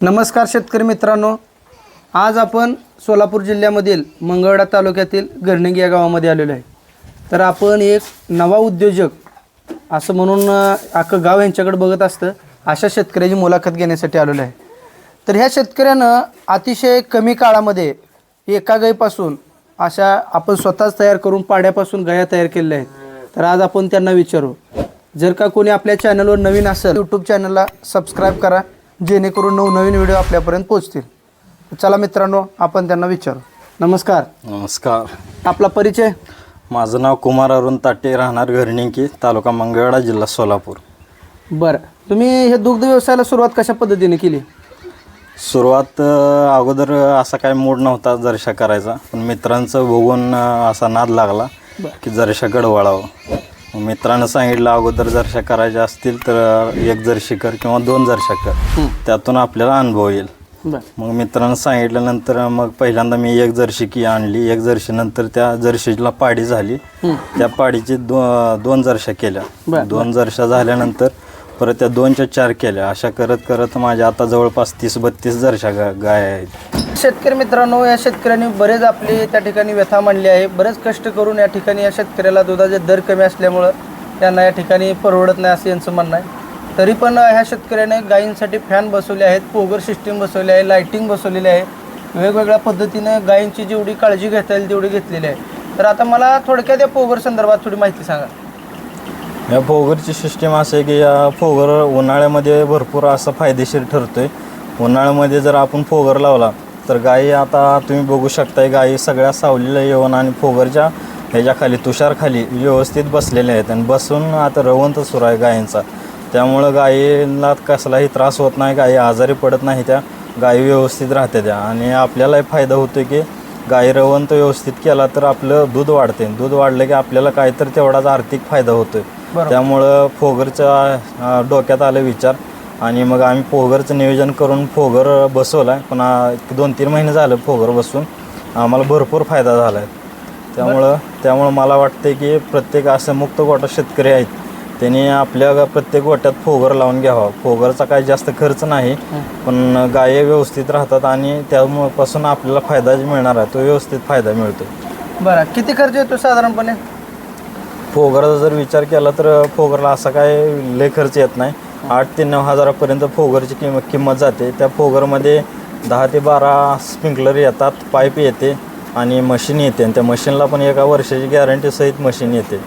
नमस्कार शेतकरी मित्रांनो. आज आपण सोलापूर जिल्ह्यामधील मंगळडा तालुक्यातील गर्णिंगी या गावामध्ये आलेलो आहे. तर आपण एक नवा उद्योजक असं म्हणून अख्खं गाव यांच्याकडे बघत असतं अशा शेतकऱ्याची मुलाखत घेण्यासाठी आलेलो आहे. तर ह्या शेतकऱ्यानं अतिशय कमी काळामध्ये एका गाईपासून अशा आपण स्वतःच तयार करून पाड्यापासून गाया तयार केलेल्या आहेत. तर आज आपण त्यांना विचारू. जर का कोणी आपल्या चॅनलवर नवीन असेल यूट्यूब चॅनलला सबस्क्राईब करा. जेणेकरून नवनवीन व्हिडिओ आपल्यापर्यंत पोहोचतील. चला मित्रांनो आपण त्यांना विचारू. नमस्कार. नमस्कार. आपला परिचय? माझं नाव कुमार अरुण ताटे राहणार घरणिंकी तालुका मंगळवेढा जिल्हा सोलापूर. बरं. तुम्ही हे दुग्ध व्यवसायाला सुरुवात कशा पद्धतीने केली? सुरुवात अ, अगोदर असा काय मूड नव्हता जरशा करायचा. पण मित्रांचं बघून अ, असा नाद लागला की जरशाकडे वळावं मित्रानं सांगितलं अगोदर जरशा करायच्या असतील तर एक जर्शी कर किंवा दोन जरशा कर त्यातून आपल्याला अनुभव येईल. मग मित्रांनं सांगितल्यानंतर मग पहिल्यांदा मी एक जर्शी की आणली. एक जर्शी नंतर त्या जर्शीला पाडी झाली. त्या पाडीची दो दोन जर्शा केल्या. दोन जर्शा झाल्यानंतर परत त्या दोनच्या चार केल्या. अशा करत करत माझ्या आता जवळपास तीस बत्तीस जरशा गा गाय आहेत. शेतकरी मित्रांनो या शेतकऱ्यांनी बरेच आपली त्या ठिकाणी व्यथा मांडली आहे. बरेच कष्ट करून या ठिकाणी या शेतकऱ्याला दुधाचे दर कमी असल्यामुळं त्यांना या ठिकाणी परवडत नाही असं यांचं म्हणणं आहे. तरी पण ह्या शेतकऱ्याने गायींसाठी फॅन बसवले आहेत पोगर सिस्टीम बसवली आहे लाईटिंग बसवलेली आहे. वेगवेगळ्या पद्धतीने गायींची जेवढी काळजी घेता येईल तेवढी घेतलेली आहे. तर आता मला थोडक्यात या पोगर संदर्भात थोडी माहिती सांगा. या फोगरची सिस्टीम असं आहे की या फोगर उन्हाळ्यामध्ये भरपूर असं फायदेशीर ठरतोय. उन्हाळ्यामध्ये जर आपण फोगर लावला तर गायी आता तुम्ही बघू शकताय गायी सगळ्या सावलीला येऊन आणि फोगरच्या ह्याच्याखाली तुषारखाली व्यवस्थित बसलेल्या आहेत आणि बसून आता रवंत सुरू आहे गायींचा. त्यामुळं गायीला कसलाही त्रास होत नाही गायी आजारी पडत नाही त्या गायी व्यवस्थित राहते त्या. आणि आपल्यालाही फायदा होतो की गाई रवंत व्यवस्थित केला तर आपलं दूध वाढते. दूध वाढलं की आपल्याला काहीतरी तेवढाच आर्थिक फायदा होतो आहे त्यामुळं फोगरच्या डोक्यात आलं विचार. आणि मग आम्ही फोगरचं नियोजन करून फोगर बसवला आहे पण आ, दोन तीन महिने झालं फोगर बसून. आम्हाला भरपूर फायदा झाला आहे त्यामुळं त्यामुळं मला वाटते की प्रत्येक असं मुक्त गोटा शेतकरी आहेत. त्यांनी आपल्या ग- प्रत्येक गोट्यात फोगर लावून घ्यावा. फोगरचा काही जास्त खर्च नाही. पण गाये व्यवस्थित राहतात आणि त्यापासून आपल्याला फायदा मिळणार आहे. तो व्यवस्थित फायदा मिळतो बरं. किती खर्च येतो साधारणपणे? फोगरचा जर विचार केला तर फोगरला असा काय लय खर्च येत नाही. आठ ते नऊ हजारापर्यंत फोगरची किंम किंमत जाते. त्या फोगरमध्ये दहा ते बारा स्प्रिंकलर येतात पाईप येते आणि मशीन येते. आणि त्या मशीनला पण एका वर्षाची गॅरंटी सहित मशीन येते.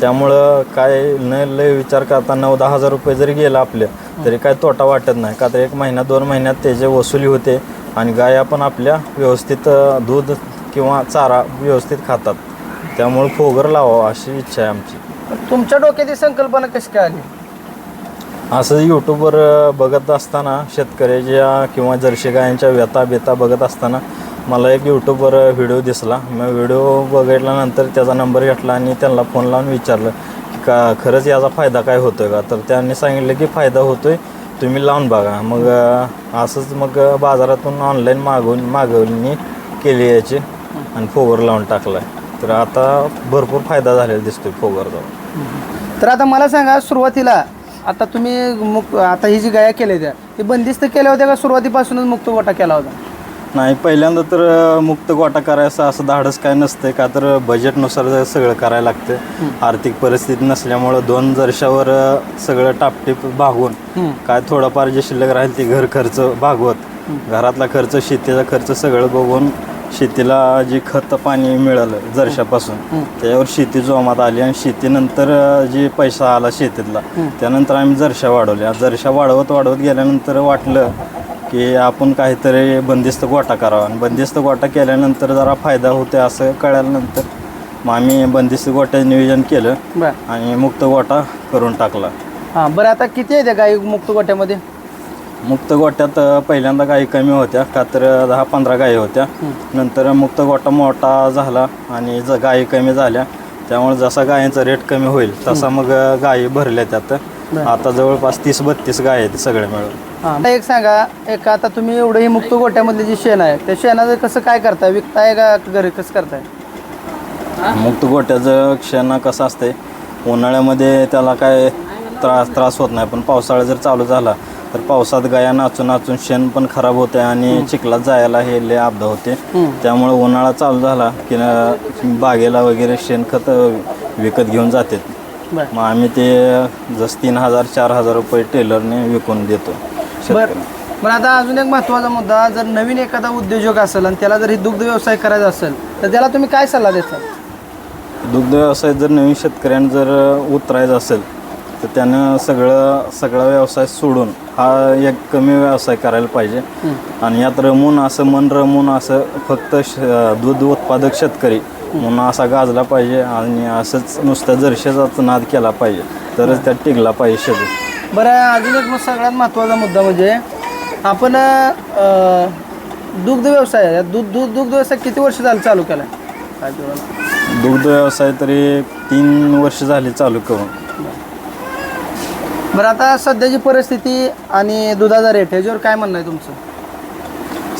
त्यामुळं काय न लय विचार करता नऊ दहा हजार रुपये जरी गेला आपल्या तरी काय तोटा वाटत नाही. का तर एक महिना दोन महिन्यात त्याचे वसुली होते आणि गाया पण आपल्या व्यवस्थित दूध किंवा चारा व्यवस्थित खातात. त्यामुळे फोगर लावावं अशी इच्छा आहे आमची. तुमच्या डोक्यात ही संकल्पना कशी काय आली? असं यूट्यूबवर बघत असताना शेतकऱ्याच्या किंवा जर्शी गायांच्या व्यथा बेता बघत असताना मला एक यूट्यूबवर व्हिडिओ दिसला. मग व्हिडिओ बघितल्यानंतर त्याचा नंबर घेतला आणि त्यांना फोन लावून विचारलं की का खरंच याचा फायदा काय होतोय का? तर त्यांनी सांगितलं की फायदा होतोय तुम्ही लावून बघा. मग अ, असंच मग बाजारातून ऑनलाईन मागवून मागवणी केली याची आणि फोगर लावून टाकला तर आता भरपूर फायदा झालेला दिसतोय फोगरचा. तर आता मला सांगा सुरुवातीला आता तुम्ही मुक आता ही जी गाया केल्या त्या ते बंदिस्त केल्या होत्या का सुरुवातीपासूनच मुक्त गोटा केला होता? नाही पहिल्यांदा तर अ, मुक्त गोटा करायचा असं धाडस काय नसतंय का तर बजेटनुसार जर सगळं करायला लागतं आर्थिक परिस्थिती नसल्यामुळं दोन वर्षावर अ, सगळं टापटीप भागवून काय थोडंफार जे शिल्लक राहील ते घर खर्च भागवत. घरातला खर्च शेतीचा खर्च सगळं बघून शेतीला जे खत पाणी मिळालं जरशापासून त्याच्यावर शेती जोमात आली आणि शेतीनंतर जे पैसा आला शेतीतला त्यानंतर आम्ही जरशा वाढवल्या. जरशा वाढवत वाढवत गेल्यानंतर वाटलं की आपण काहीतरी बंदिस्त गोटा करावा. आणि बंदिस्त गोटा केल्यानंतर जरा फायदा होते असं कळल्यानंतर मग आम्ही बंदिस्त गोट्याचं नियोजन केलं आणि मुक्त गोटा करून टाकला. हां बरं आता किती आहे त्या गाई मुक्त गोट्यामध्ये? मुक्त गोट्यात पहिल्यांदा गायी कमी होत्या. का तर दहा पंधरा गायी होत्या. नंतर मुक्त गोटा मोठा झाला आणि ज गायी कमी झाल्या. त्यामुळे जसा गायींचा रेट कमी होईल तसा मग गायी भरल्या त्यात. आता जवळपास तीस बत्तीस गाय आहेत सगळे मिळून. हां. एक सांगा एक आता तुम्ही एवढं ही मुक्त गोट्यामधले जे शेण आहे त्या शेणाचं कसं काय करताय? विकताय का घरी कसं करताय? मुक्त गोट्याचं क्षण कसं असते उन्हाळ्यामध्ये त्याला काय त्रास त्रास होत नाही. पण पावसाळा जर चालू झाला तर पावसात गाया नाचून नाचून शेण पण खराब होते आणि चिखलात जायला हे लय अपदा होते. त्यामुळे उन्हाळा चालू झाला की बागेला वगैरे शेणखत विकत घेऊन बर. मग आम्ही ते जस तीन हजार चार हजार रुपये टेलरने विकून देतो शेतकऱ्यांना. बरं आता अजून एक महत्त्वाचा मुद्दा जर नवीन एखादा उद्योजक असेल आणि त्याला जर ही दुग्ध व्यवसाय करायचा असेल तर त्याला तुम्ही काय सल्ला देता? दुग्ध व्यवसाय जर नवीन शेतकऱ्यांना जर उतरायचा असेल तर त्यानं सगळं सगळा व्यवसाय सोडून हा एक कमी व्यवसाय करायला पाहिजे. आणि यात रमून असं मन रमून असं फक्त श- दूध उत्पादक शेतकरी म्हणून असा गाजला पाहिजे आणि असंच नुसतं जरशेचाच नाद केला पाहिजे. तरच त्यात टिकला पाहिजे शेतकरी बरं अजून एक मग सगळ्यात महत्त्वाचा मुद्दा म्हणजे आपण अं, दुग्ध व्यवसाय आहे. दूध दूध दुग्ध व्यवसाय किती वर्ष झालं चालू केला काय? दुग्ध व्यवसाय तरी तीन वर्ष झाली चालू करून. बरं आता सध्याची परिस्थिती आणि दुधाचा रेट ह्याच्यावर काय म्हणणं आहे तुमचं?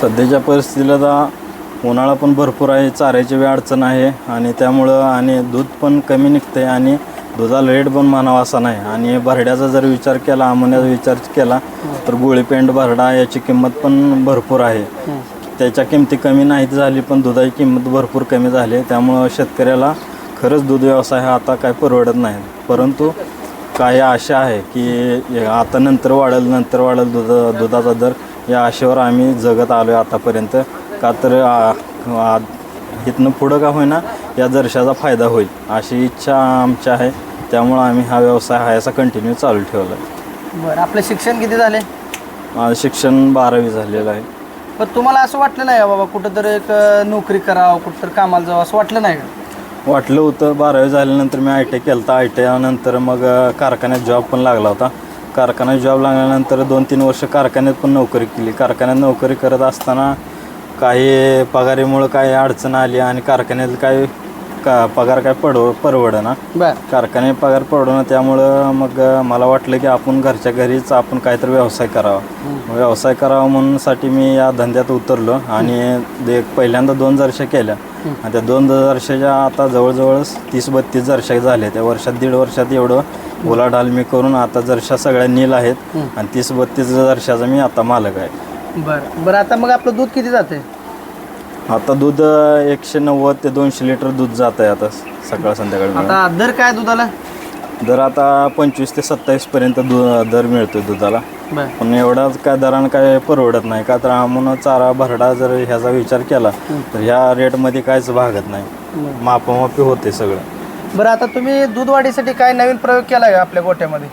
सध्याच्या परिस्थितीला आता उन्हाळा पण भरपूर आहे चाऱ्याची वेळ अडचण आहे आणि त्यामुळं आणि दूध पण कमी निघते आणि दुधाला रेट पण मानावा असा नाही. आणि भरड्याचा जर विचार केला अमोन्याचा विचार केला तर गोळीपेंड भरडा याची किंमत पण भरपूर आहे. त्याच्या किमती कमी नाहीत झाली पण दुधाची किंमत भरपूर कमी झाली. आहे. त्यामुळं शेतकऱ्याला खरंच दूध व्यवसाय हा आता काय परवडत नाही. परंतु काही आशा आहे की आता नंतर वाढेल नंतर वाढेल दुध दुधाचा दर. या आशेवर आम्ही जगत आलो आहे आतापर्यंत. का तर इथनं पुढं का होईना या दर्शाचा फायदा होईल अशी इच्छा आमची आहे. त्यामुळं आम्ही हा व्यवसाय हा याचा कंटिन्यू चालू ठेवला आहे बरं आपलं शिक्षण किती झाले? माझं शिक्षण बारावी झालेलं आहे. पण तुम्हाला असं वाटलं नाही बाबा कुठंतरी एक नोकरी करावं कुठंतरी कामाला जावं असं वाटलं नाही का? वाटलं होतं बारावी झाल्यानंतर मी आय टी केलं होतं आय टी आयनंतर मग कारखान्यात जॉब पण लागला होता. कारखान्यात जॉब लागल्यानंतर दोन तीन वर्ष कारखान्यात पण नोकरी केली. कारखान्यात नोकरी करत असताना काही पगारीमुळं काही अडचण आली आणि कारखान्यात काही का पगार काय पडव परवडना. बरं. कारखाने पगार पडवणं त्यामुळं मग मला वाटलं की आपण घरच्या घरीच आपण काहीतरी व्यवसाय करावा. मग व्यवसाय करावा म्हणून साठी मी या धंद्यात उतरलो आणि पहिल्यांदा दोन वर्ष केल्या. आणि त्या दोन वर्षाच्या आता जवळजवळ तीस बत्तीस वर्ष झाले. त्या वर्षात दीड वर्षात एवढं उलाढाल मी करून आता जरशा सगळ्या नील आहेत. आणि तीस बत्तीस वर्षाचा मी आता मालक आहे. बरं. बरं आता मग आपलं दूध किती जाते आता दूध एकशे नव्वद ते दोनशे लिटर दूध जात आहे आता सकाळ संध्याकाळ मिळून. आता दर काय दुधाला? दर आता पंचवीस ते सत्तावीस पर्यंत दु दर मिळतो दुधाला. बरं. पण एवढाच काय दरानं काय परवडत नाही. का तर आम्हाला चारा भरडा जर ह्याचा विचार केला तर ह्या रेटमध्ये काहीच भागत नाही. मापामापी होते सगळं. बरं आता तुम्ही दूध वाढीसाठी काय नवीन प्रयोग केला का आपल्या गोट्यामध्ये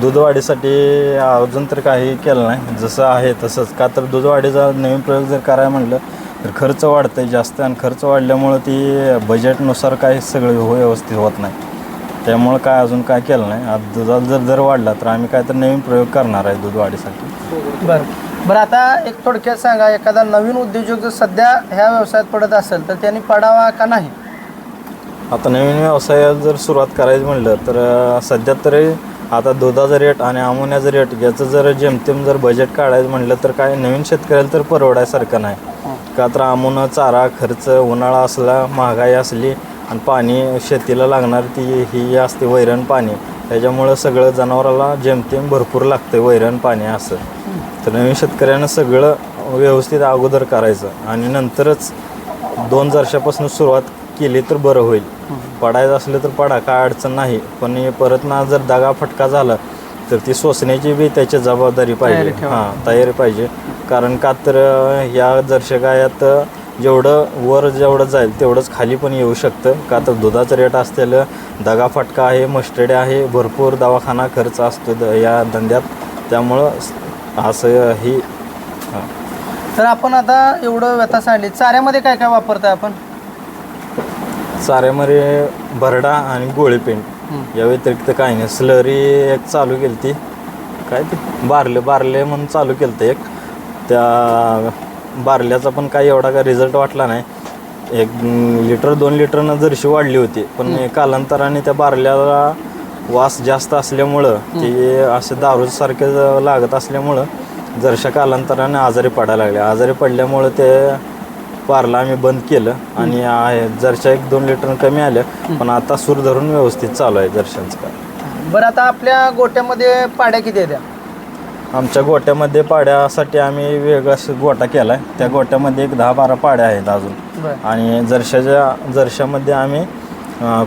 दूध वाढीसाठी अजून तर काही केलं नाही. जसं आहे तसंच. का तर दूध वाढीचा नवीन प्रयोग जर करायला म्हणलं तर खर्च वाढतंय जास्त आणि खर्च वाढल्यामुळं ती बजेटनुसार काही सगळं हो व्यवस्थित होत नाही. त्यामुळं काय अजून काय केलं नाही. आता दुधाचा जर दर वाढला तर आम्ही काय तर नवीन प्रयोग करणार आहे दूध वाढीसाठी. बरं. बरं आता एक थोडक्यात सांगा एखादा नवीन उद्योजक जर सध्या ह्या व्यवसायात पडत असेल तर त्यांनी पडावा का नाही? आता नवीन व्यवसायात जर सुरुवात करायची म्हणलं तर अं, सध्या तरी आता दुधाचा रेट आणि अमोन्याचा रेट याचं जर जेमतेम जर बजेट काढायचं म्हणलं तर काय नवीन शेतकऱ्याला तर परवडायसारखं नाही. का तर अमोनं चारा खर्च उन्हाळा असला महागाई असली आणि पाणी शेतीला लागणार ती ही असते वैरण पाणी. त्याच्यामुळं सगळं जनावराला जेमतेम भरपूर लागतं वैरण पाणी असं. तर नवीन शेतकऱ्यानं सगळं व्यवस्थित अगोदर करायचं आणि नंतरच दोन वर्षापासून सुरुवात केली तर बरं होईल. पडायचं असलं तर पडा काय अडचण नाही. पण परत ना जर दगा फटका झाला तर ती सोसण्याची बी त्याची जबाबदारी पाहिजे. तयारी ठेवा. हां तयारी पाहिजे. कारण का तर या दर्शकायात जेवढं वर जेवढं जाईल तेवढंच खाली पण येऊ शकतं. का तर दुधाचं रेट असलेलं दगा फटका आहे मस्टर्ड आहे भरपूर दवाखाना खर्च असतो द- या धंद्यात. त्यामुळं असं ही हां. तर आपण आता एवढं व्यथा सांगली चाऱ्यामध्ये काय काय वापरताय आपण? चाऱ्यामध्ये भरडा आणि गोळीपेंट या व्यतिरिक्त काही नाही. स्लरी एक चालू केली ती काय ते? बारले बारले म्हणून चालू केलं एक. त्या बारल्याचा पण काही एवढा काय रिझल्ट वाटला नाही. एक लिटर दोन लिटरनं जरशी वाढली होती. पण कालांतराने त्या बारल्याला वास जास्त असल्यामुळं ते असे दारूसारखे लागत असल्यामुळं जरशा कालांतराने आजारी पडायला लागले आजारी पडल्यामुळं ते पारला आम्ही बंद केलं आणि आहे जरशा एक दोन लिटर कमी आल्या पण आता सूर धरून व्यवस्थित चालू आहे दर्शनचं काय बरं आता आपल्या गोट्यामध्ये पाड्या किती आहेत? आमच्या गोट्यामध्ये पाड्यासाठी आम्ही वेगळा गोटा केला आहे त्या गोट्यामध्ये एक दहा बारा पाड्या आहेत अजून. बरं. आणि जर्शाच्या जर्शामध्ये आम्ही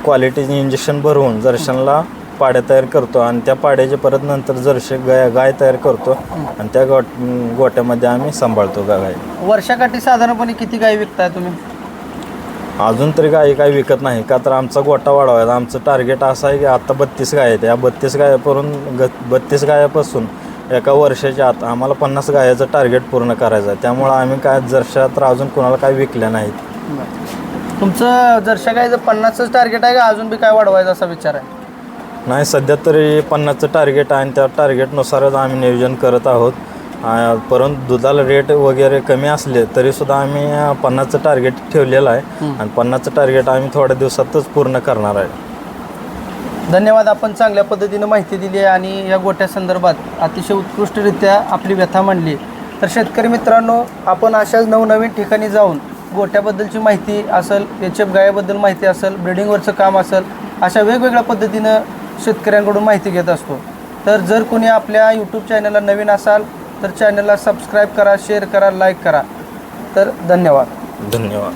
क्वालिटीचे इंजेक्शन भरवून जर्शांना पाड्या तयार करतो आणि त्या पाड्याचे परत नंतर जर्शे गाय गाय तयार करतो आणि त्या गोट गोट्यामध्ये आम्ही सांभाळतो गा गाय. वर्षाकाठी साधारणपणे किती गाय विकताय तुम्ही? अजून तरी गायी काही विकत नाही का तर आमचा गोटा वाढवायचा. आमचं टार्गेट असं आहे की आता बत्तीस गाय आहेत. या बत्तीस गायापासून ग बत्तीस गायापासून एका वर्षाच्या आत आम्हाला पन्नास गायाचं टार्गेट पूर्ण करायचं आहे. त्यामुळं आम्ही काय जर्शा तर अजून कोणाला काही विकल्या नाहीत. तुमचं जरशा गायचं पन्नासच टार्गेट आहे का? अजून बी काय वाढवायचा असा विचार आहे? नाही सध्या तरी पन्नासचं टार्गेट आहे आणि त्या टार्गेटनुसारच आम्ही नियोजन करत आहोत. परंतु दुधाला रेट वगैरे कमी असले तरीसुद्धा आम्ही पन्नासचं टार्गेट ठेवलेलं आहे. आणि पन्नासचं टार्गेट आम्ही थोड्या दिवसातच पूर्ण करणार आहे. धन्यवाद आपण चांगल्या पद्धतीनं माहिती दिली आहे आणि या गोट्या संदर्भात अतिशय उत्कृष्टरित्या आपली व्यथा मांडली. तर शेतकरी मित्रांनो आपण अशाच नवनवीन ठिकाणी जाऊन गोट्याबद्दलची माहिती असेल एच एफ गायाबद्दल माहिती असेल ब्रिडिंगवरचं काम असेल अशा वेगवेगळ्या पद्धतीनं शेतकऱ्यांकडून माहिती घेत असतो. तर जर कोणी आपल्या यूट्यूब चॅनलला नवीन असाल तर चॅनलला सबस्क्राईब करा शेअर करा लाईक करा. तर धन्यवाद. धन्यवाद.